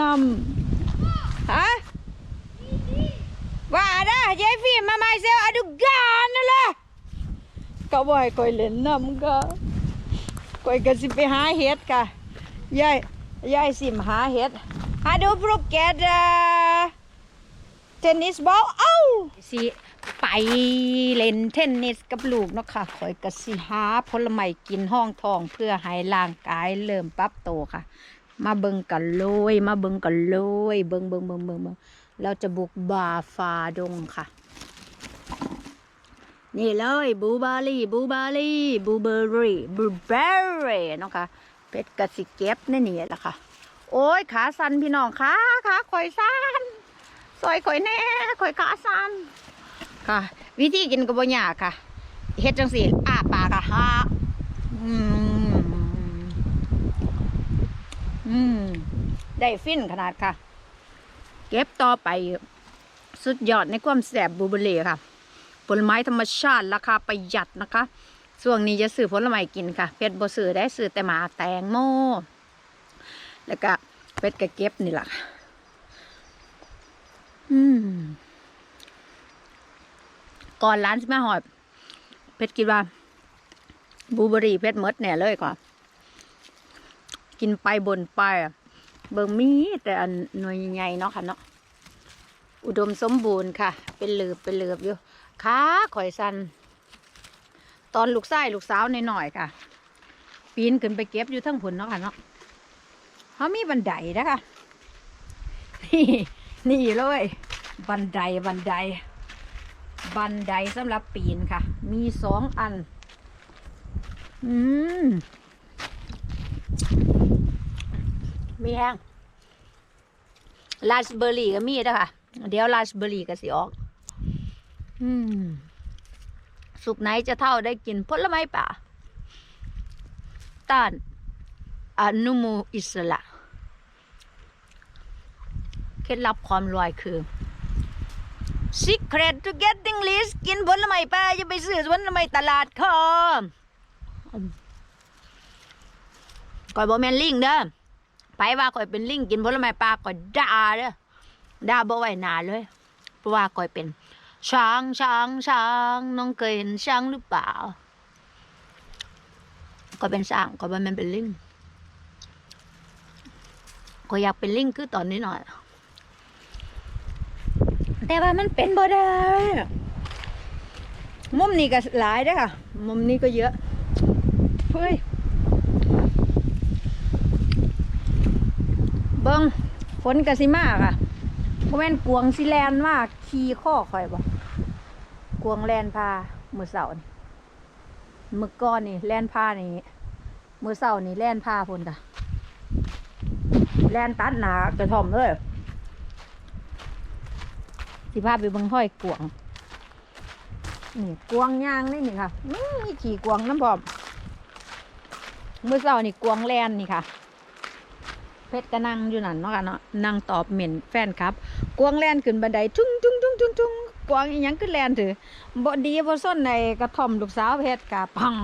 นำฮะว่าได้ยายฟิลมาไม่เซลอดุกานนั่นแหละก็บ่อยคอยเล่นน้ำก็คอยก็สิไปหาเห็ดค่ะยายยายสิมหาเห็ดหาดูโปรแกรมเทนนิสบอลเอ้าสิไปเล่นเทนนิสกับลูกเนาะค่ะคอยก็สิหาผลไม้กินห้องทองเพื่อให้ร่างกายเริ่มปรับโตค่ะ มาเบิ่งกันเลย มาเบิ่งกันเลย เบิ่งเบิ่งเบิ่งเบิ่งเบิ่งเราจะบุกบาฟาดงค่ะ นี่เลยบูบารี่บูบารี่บูเบอรี่บูเบอรี่เนาะค่ะเป็ดกระสิเก็บนี่นี่แหละค่ะ โอ้ยขาสั้นพี่น้องขาขาข่อยสั้นซอยข่อยแน่ข่อยขาสั้นค่ะ วิธีกินก็บ่ยาค่ะเฮ็ดจังสิอ้าปากอะฮะอืม อืม ได้ฟินขนาดค่ะ เก็บต่อไปสุดยอดในความแสบบูเบอรี่ค่ะ ผลไม้ธรรมชาติราคาประหยัดนะคะช่วงนี้จะซื้อผลไม้กินค่ะเป็ดบ่ซื้อได้ซื้อแต่หมาแตงโมแล้วก็เป็ดก็เก็บนี่แหละค่ะอืมก่อนร้านสิมาหอดเป็ดคิดว่าบูเบอรี่เป็ดหมดแน่เลยก่อนกินไปบนไปอะ เบิ่งมีแต่อันหน่วยใหญ่เนาะค่ะเนาะอุดมสมบูรณ์ค่ะ เป็นเหลือบเป็นเหลือบอยู่ขาข่อยสันตอนลูกไส้ลูกสาวหน่อยๆค่ะ ปีนขึ้นไปเก็บอยู่ทั้งผลเนาะค่ะเนาะเขามีบันไดนะคะนี่นี่เลย บันไดบันได บันไดสำหรับปีนค่ะ มีสองอัน อืม มีแห้งราสเบอร์รี่ก็มีนะคะเดี๋ยวราสเบอร์รี่ก็สิออก อืม สุกไหนจะเท่าได้กินผลไม้ป่าต้านอนุมูอิสระ เคล็ดลับความรวยคือ secret to getting rich กินผลไม้ป่าอย่าไปซื้อผลไม้ตลาดค่ะก่อยบอแมนลิงเด้อ ไปว่าก่อยเป็นลิงกินผลไม้ปลาก่อยด่าเด้อด่าบ่ไหวหนาเลยเพราะว่าก่อยเป็น ช้างช้างช้างน้องเคยเห็นช้างหรือเปล่าก่อยเป็นช้างก่อยมันเป็นลิงก่อยอยากเป็นลิงคือตอนนี้หน่อย แต่ว่ามันเป็นบ่ได้มุมนี้ก็หลายเด้อค่ะ มุมนี้ก็เยอะเฮ้ย เบิ้ง ฝนกะสิมาค่ะเพราะแม่นกวงสิแลนมากขี่ข้อข่อยบ่กวงแลนพามือเสาร์นี่มือก้อนนี่แลนพานี่มือเสาร์นี่แลนพาพุ่นค่ะแลนตัดหนากระท่อมเลยสิพาไปบิ่งห้อยกวงนี่กวงยางนี่นี่ค่ะมีขี่กวงน้ำพร้อมมือเสาร์นี่กวงแลนนี่ค่ะ เพชรก็นั่งอยู่นั่นเนาะค่ะเนาะนั่งตอบเหม็นแฟนครับ กวางแลนขึ้นบันไดทุ่งทุ่งทุ่งทุ่งทุ่งกวางอีหยังขึ้นแลนถือบ่ดีบ่ส้นในกระท่อมลูกสาวเพชรกะพัง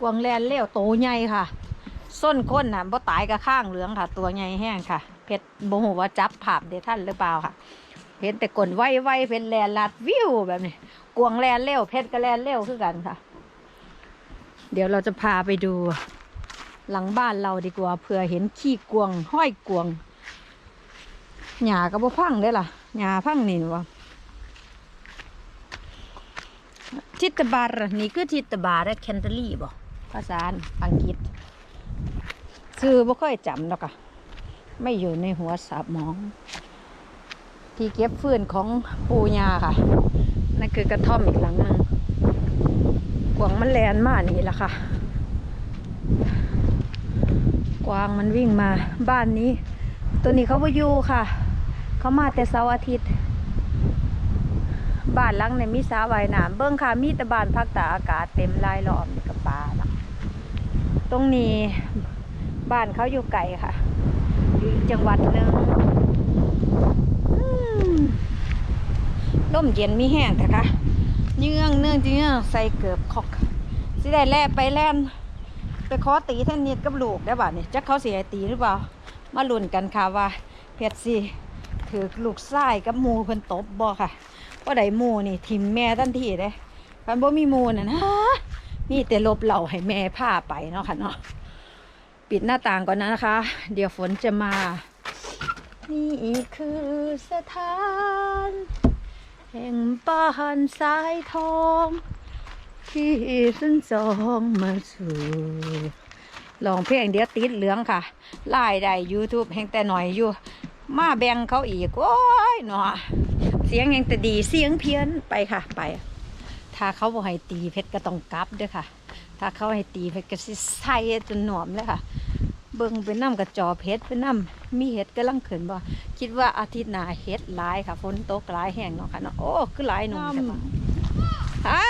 กวางแลนเลี้ยวโตใหญ่ค่ะ ส้นคนน่ะบ่ตายกับข้างเหลืองค่ะ ตัวใหญ่แห้งค่ะ เพชรบ่ฮู้ว่าจับภาพได้ทันหรือเปล่าค่ะ เห็นแต่กลไวไวๆเพชรแลนลัดวิวแบบนี้ กวางแลนเร็วเพชรก็แลนเร็วคือกันค่ะ เดี๋ยวเราจะพาไปดู หลังบ้านเราดีกว่าเผื่อเห็นขี้กวง ห้อยกวงหญ้าก็บ่พังได้ล่ะหญ้าพังนี่วะทิตบาร์นี่คือทิตบาร์แคนเทอรี่บ่ภาษาอังกฤษชื่อบ่ค่อยจำดอกอะไม่อยู่ในหัวสมอง ที่เก็บฟืนของปูยาค่ะ นั่นคือกระท่อมอีกหลังหนึ่งกวางมันแลนมากนี่แหละค่ะ กวางมันวิ่งมาบ้านนี้ ตัวนี้เขาไปอยู่ค่ะ เขามาแต่เสาร์อาทิตย์ บ้านหลังในมีสาว่ายน้ำเบิ้งค่ะมีแต่บ้านพักตากอากาศเต็มรายล้อมนี่กับป่าเนาะตรงนี้บ้านเขาอยู่ไกลค่ะ อยู่จังหวัดหนึ่งร่มเย็นมีแห้งแต่ค่ะเนื่องเนื่องจริงๆใส่เกือบคอกสิได้แล่ไปแล่น ไปขอตีเทนนิสกับลูกได้ป่ะเนี่ยจักเขาเสียตีหรือเปล่า มาลุ้นกันค่ะว่าเพชรสิถือลูกไส้กับมูเพิ่นตบบ่ค่ะว่าไดมูนี่ทิมแม่ทันทีเลยคันบ่มีมูน่ะนะมีแต่ลบเหล่าให้แม่พาไปเนาะค่ะเนาะปิดหน้าต่างก่อนนะคะ เดี๋ยวฝนจะมา นี่คือสถาน แห่งบ้านสายทอง ที่สันจองมาสู่ลองเพลงเดียวติดเหลืองค่ะไล่ได้ YouTube แห่งแต่หน่อยอยู่ มาแบ่งเขาอีก โอ้ยเนาะเสียงแห่งแต่ดีเสียงเพี้ยนไปค่ะไป ถ้าเขาบอกให้ตีเพชรก็ต้องกลับเด้วยค่ะ ถ้าเขาให้ตีเพชรก็สิใส่จนหนวมเลยค่ะ เบิ่งเป็นน้ำกระจอเพชรเป็นน้ำมีเห็ดกำลังเขึ้นบ่คิดว่าอาทิตย์หน้าเห็ดหลายค่ะฝนตกหลายแห้งเนาะค่ะเนาะโอ้คือหลายหนุ่มใช่ปะฮะ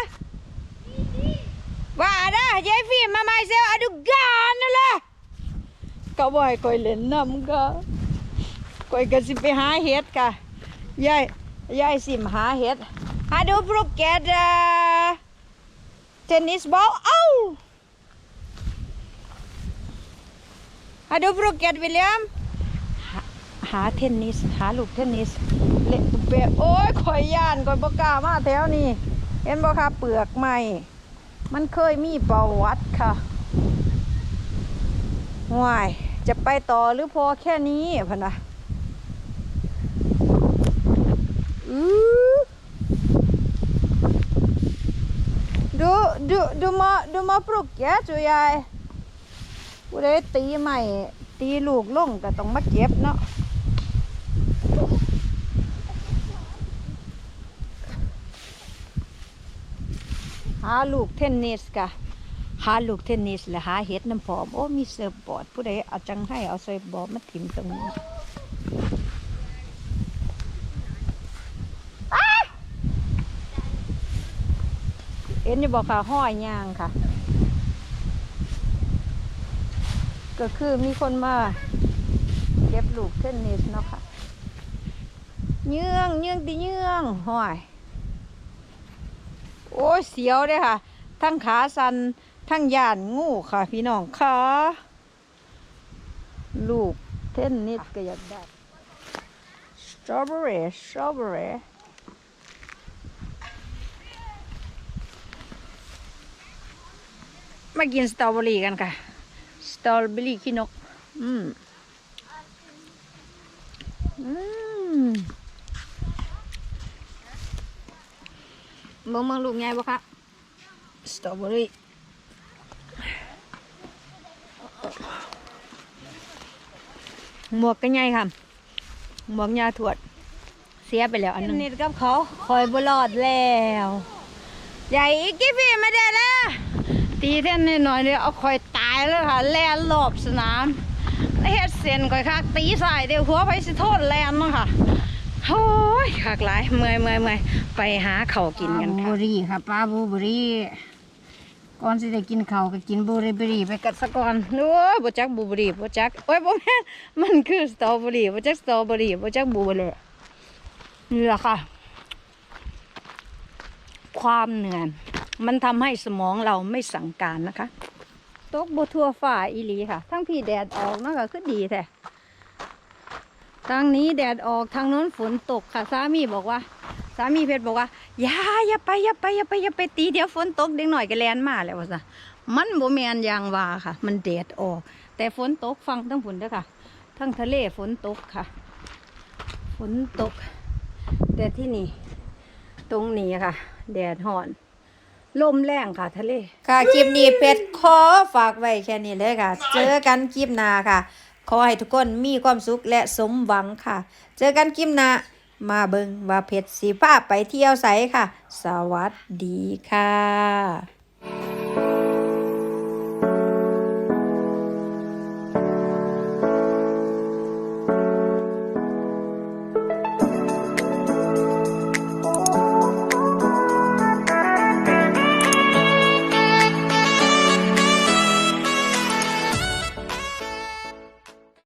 ว่าได้ยายฟิล์มมาไม่เซลอดุกานนั่นแหละก็บ่ให้คอยเล่นน้ำก็คอยก็สิไปหาเห็ดค่ะยายยายสิมหาเห็ดหาดูโปรแกรมเทนนิสบอลเอ้าหาดูโปรแกรมวิลเลียมหาเทนนิสหาลูกเทนนิสเละตุเปะโอ้ยข่อยย่านก่อนบกล้ามาแถวนี้เห็นบ่คะเปลือกไม้ มันเคยมีประวัติค่ะว้ายจะไปต่อหรือพอแค่นี้พะนะอือดูดูดูมาดูมาปลุกแกจุยายผู้ใดตีใหม่ตีลูกลงก็ต้องมาเก็บเนาะ หาลูกเทนนิสกะหาลูกเทนนิสและหาเห็ดน้ำผอมโอ้มีเซิร์ฟบอร์ดผู้ใดเอาจังให้เอาเซิร์ฟบอร์ดมาถิ่มตรงนี้เอ็นจะบอกค่ะห้อยยางค่ะ ก็คือมีคนมาเก็บลูกเทนนิสเนาะค่ะ เยื่องเยื่องตีเยื่องห้อย โอ้ยเสียวเลยค่ะ ทั้งขาสันทั้งย่านงูค่ะ พี่น้องค่ะลูกเทนนิสก็อยากได้สตรอเบอรี่สตรอเบอรี่มากินสตรอเบอรี่กันค่ะ สตรอเบอรี่ขี้นก อืมอืม เบิ่งเบิ่งลูกใหญ่บ่คะสตรอเบอรี่หมวกก็ใหญ่ค่ะหมวกยาถวด เสียไปแล้วอันหนึงนิดกับเขาคอยบ่รอดแล้วใหญ่อีกกี่ปีไม่ได้แล้วตีเท่นนิดหน่อยเดียวเอาคอยตายแล้วค่ะแล่นรอบสนามแล้วเฮ็ดเส้นก่อยคักตีใส่เดี๋ยวหัวไปสิโทษแล่นเนาะค่ะ โอ้ยคักหลายเมื่อยเมื่อยเมื่อยไปหาเขาวกินกันค่ะบูรี่ค่ะปลาบูบรี่ก่อนสิได้กินเขาวก็กินบูรี่บรี่ไปกัดซะก่อนโอ้ยบ่จักบูบรี่บ่จักโอ้ยบ่แม่นมันคือสตรอเบอรี่บ่จักสตรอเบอรี่บ่จักบูเบอรี่นี่แหละค่ะ ความเหนื่อยมันทำให้สมองเราไม่สั่งการนะคะ ตกบทั่วฝ่าอีหลีค่ะ ทั้งพี่แดดออกมันก็คือดีแท้ ทางนี้แดดออกทางโน้นฝนตกค่ะสามีบอกว่า สามีเพชรบอกว่าอย่าอย่าไปอย่าไปอย่าไปอย่าไปตีเดี๋ยวฝนตกเด็กหน่อยก็แลนมาแล้วว่าซะมันโบแมนยางวาค่ะ มันแดดออก แต่ฝนตกฟังทั้งฝนเด้อค่ะ ทั้งทะเลฝนตกค่ะ ฝนตก แต่ที่นี่ ตรงนี้ค่ะ แดดห่อนลมแรงค่ะทะเล ค่ะคลิปนี้เป็ดขอฝากไว้แค่นี้เลยค่ะ เจอกันคลิปหน้าค่ะ ขอให้ทุกคนมีความสุขและสมหวังค่ะ เจอกันคลิปหน้ามาเบิงว่าเพชรสีฟ้าไปเที่ยวใสค่ะ สวัสดีค่ะ